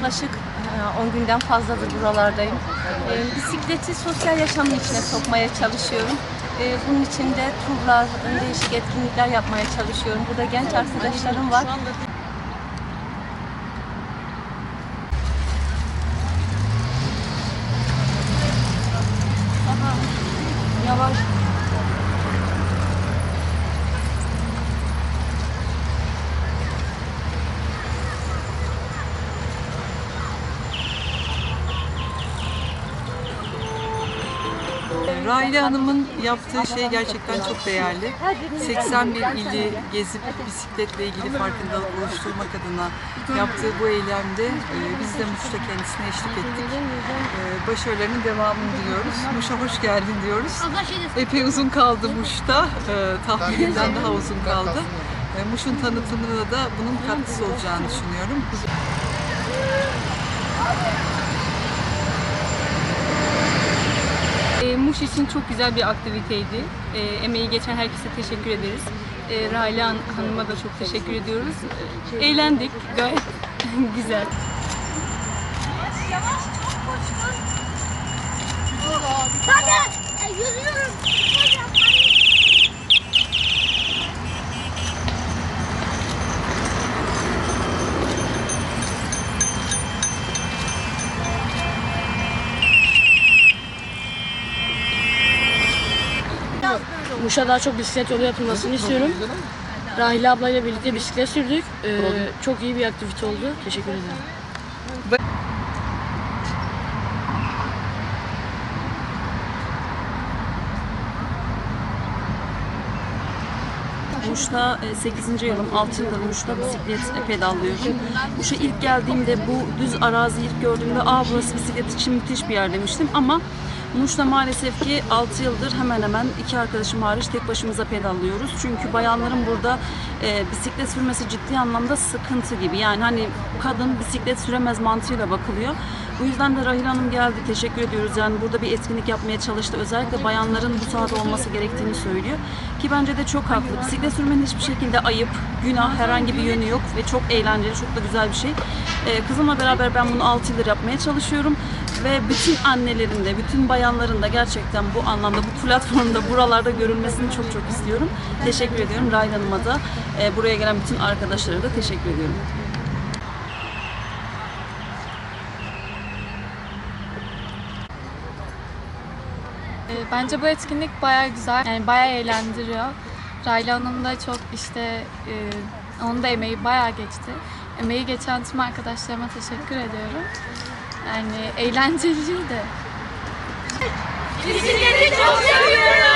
yaklaşık e, 10 günden fazladır buralardayım. E, Bisikleti sosyal yaşamın içine sokmaya çalışıyorum. E, Bunun için de turlar, değişik etkinlikler yapmaya çalışıyorum. Burada genç arkadaşlarım var. Yavaş. Raile Hanım'ın yaptığı şey gerçekten çok değerli. 81 ili gezip bisikletle ilgili farkındalık oluşturmak adına yaptığı bu eylemde e, biz de Muş'ta kendisine eşlik ettik. E, Başarılarının devamını diliyoruz. Muş'a hoş geldin diyoruz. Epey uzun kaldı Muş'ta. E, Tahmininden daha uzun kaldı. Muş'un tanıtımına da bunun katkısı olacağını düşünüyorum. E, Muş için çok güzel bir aktiviteydi. E, emeği geçen herkese teşekkür ederiz. E, Raile Han- Hanım'a da çok teşekkür ediyoruz. E, eğlendik gayet güzel. Hadi. E, Yüzüyorum. Muş'a daha çok bisiklet yolu yapılmasını istiyorum. Rahile ablayla birlikte bisiklet sürdük. Ee, çok iyi bir aktivite oldu. Teşekkür ederim. Muş'ta 8. yılım, 6 yıldır Muş'ta bisiklet pedallıyorum. Muş'a ilk geldiğimde bu düz arazi ilk gördüğümde aa burası bisiklet için müthiş bir yer demiştim ama Muş'ta maalesef ki 6 yıldır hemen hemen iki arkadaşım hariç tek başımıza pedallıyoruz. Çünkü bayanların burada e, bisiklet sürmesi ciddi anlamda sıkıntı gibi. Yani hani kadın bisiklet süremez mantığıyla bakılıyor. Bu yüzden de Rahil Hanım geldi. Teşekkür ediyoruz. Yani burada bir etkinlik yapmaya çalıştı. Özellikle bayanların bu sahada olması gerektiğini söylüyor. Ki bence de çok haklı. Bisiklet sürmenin hiçbir şekilde ayıp, günah, herhangi bir yönü yok ve çok eğlenceli, çok da güzel bir şey. Ee, kızımla beraber ben bunu 6 yıldır yapmaya çalışıyorum. Ve bütün annelerin de, bütün bayanların da gerçekten bu anlamda, bu platformda, buralarda görülmesini çok çok istiyorum. Teşekkür ediyorum Rahil Hanım'a da, e, buraya gelen bütün arkadaşlara da teşekkür ediyorum. E, Bence bu etkinlik bayağı güzel. Yani bayağı eğlendiriyor. Rayla Hanım da çok işte e, onun da emeği bayağı geçti. Emeği geçen tüm arkadaşlarıma teşekkür ediyorum yani eğlenceliydi. Bisikleri çok seviyorum.